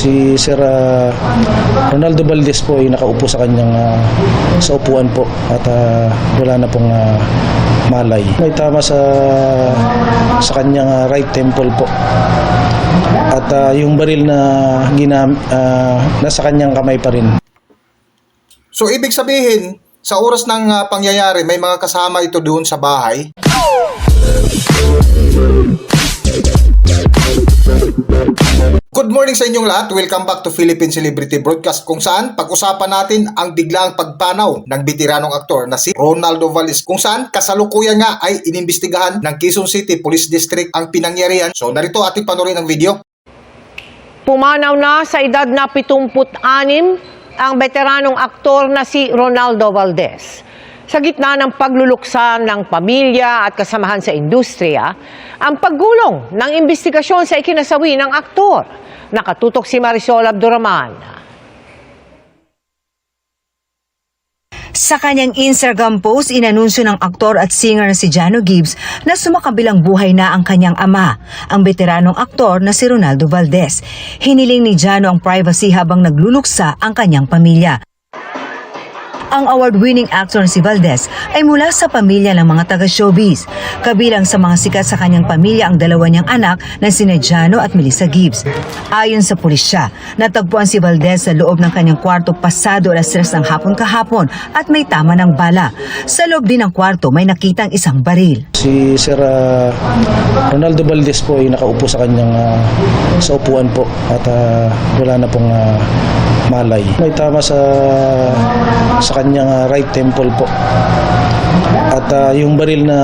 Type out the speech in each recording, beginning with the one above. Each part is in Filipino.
Si Sir ah, Ronaldo Valdez po ay nakaupo sa kanyang ah, sa upuan po at ah, wala na pong ah, malay. May tama sa sa kanyang ah, right temple po. At ah, yung baril na ginam ah, nasa kanyang kamay pa rin. So ibig sabihin, sa oras ng ah, pangyayari, may mga kasama ito doon sa bahay. Good morning sa inyong lahat. Welcome back to Philippine Celebrity Broadcast kung saan pag-usapan natin ang biglaang pagpanaw ng bitiranong aktor na si Ronaldo Valis kung saan kasalukuyan nga ay inimbestigahan ng Quezon City Police District ang pinangyarihan. So narito ating panorin ang video. Pumanaw na sa edad na 76 ang veteranong aktor na si Ronaldo Valdez. Sa gitna ng pagluluksa ng pamilya at kasamahan sa industriya, ang paggulong ng investigasyon sa ikinasawi ng aktor. Nakatutok si Marisol Abduraman. Sa kanyang Instagram post, inanunsyo ng aktor at singer na si Jano Gibbs na sumakabilang buhay na ang kanyang ama, ang veteranong aktor na si Ronaldo Valdez. Hiniling ni Jano ang privacy habang nagluluksa ang kanyang pamilya. Ang award-winning actor si Valdez ay mula sa pamilya ng mga taga-showbiz. Kabilang sa mga sikat sa kanyang pamilya ang dalawa niyang anak na sina Jano at Melissa Gibbs. Ayon sa pulisya, natagpuan si Valdez sa loob ng kanyang kwarto pasado alas 3 ng hapon kahapon at may tama ng bala. Sa loob din ng kwarto may nakitang isang baril. Si Sir ah, Ronaldo Valdez po ay nakaupo sa kanyang ah, sa upuan po at ah, wala na pong ah, malay. May tama sa sa kanyang ah, right temple po. At ah, yung baril na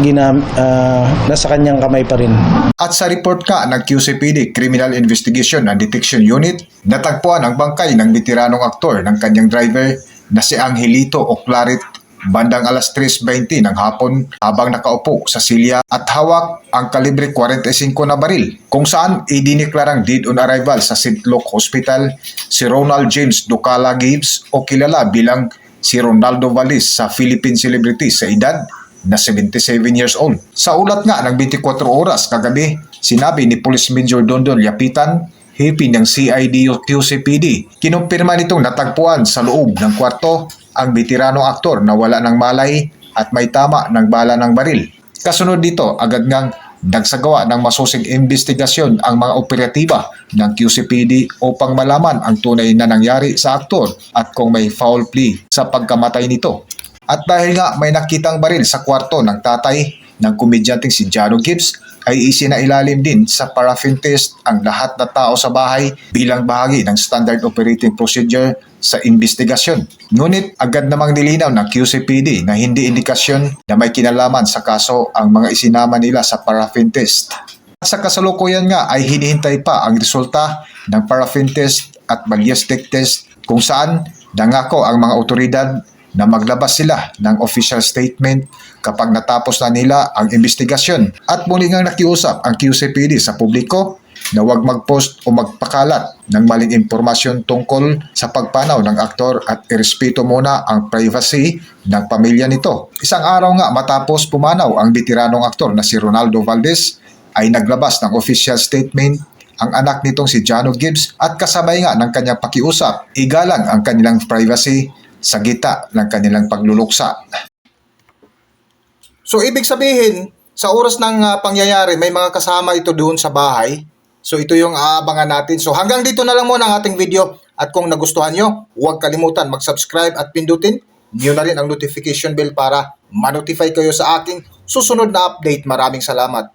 ginam ah, nasa kanyang kamay pa rin. At sa report ka ng QCPD Criminal Investigation and Detection Unit, natagpuan ang bangkay ng bitiranong aktor ng kanyang driver na si Angelito Oclarit bandang alas 3.20 ng hapon habang nakaupo sa silya at hawak ang kalibre 45 na baril kung saan idiniklarang dead on arrival sa St. Luke Hospital si Ronald James Ducala Gibbs o kilala bilang si Ronaldo Valis sa Philippine celebrity sa edad na 77 years old. Sa ulat nga ng 24 oras kagabi, sinabi ni Police Major Dondon Yapitan, hipi ng CID QCPD, kinumpirma nitong natagpuan sa loob ng kwarto ang bitiranong aktor na wala ng malay at may tama ng bala ng baril. Kasunod dito, agad ngang nagsagawa ng masusing investigasyon ang mga operatiba ng QCPD upang malaman ang tunay na nangyari sa aktor at kung may foul plea sa pagkamatay nito. At dahil nga may nakitang baril sa kwarto ng tatay ng komedyanteng si Jano Gibbs, ay isinailalim din sa paraffin test ang lahat na tao sa bahay bilang bahagi ng standard operating procedure sa investigasyon. Ngunit agad namang nilinaw ng QCPD na hindi indikasyon na may kinalaman sa kaso ang mga isinama nila sa paraffin test. Sa kasalukuyan nga ay hinihintay pa ang resulta ng paraffin test at ballistic test kung saan nangako ang mga otoridad na maglabas sila ng official statement kapag natapos na nila ang investigasyon. At muli nga nakiusap ang QCPD sa publiko na huwag mag-post o magpakalat ng maling impormasyon tungkol sa pagpanaw ng aktor at irespeto muna ang privacy ng pamilya nito. Isang araw nga matapos pumanaw ang bitiranong aktor na si Ronaldo Valdez ay naglabas ng official statement ang anak nitong si Jano Gibbs at kasabay nga ng kanyang pakiusap, igalang ang kanilang privacy sa gita ng kanilang pagluluksa. So ibig sabihin, sa oras ng ah, pangyayari, may mga kasama ito doon sa bahay. So ito yung aabangan natin. So hanggang dito na lang muna ang ating video. At kung nagustuhan nyo, huwag kalimutan mag-subscribe at pindutin nyo na rin ang notification bell para ma-notify kayo sa aking susunod na update. Maraming salamat.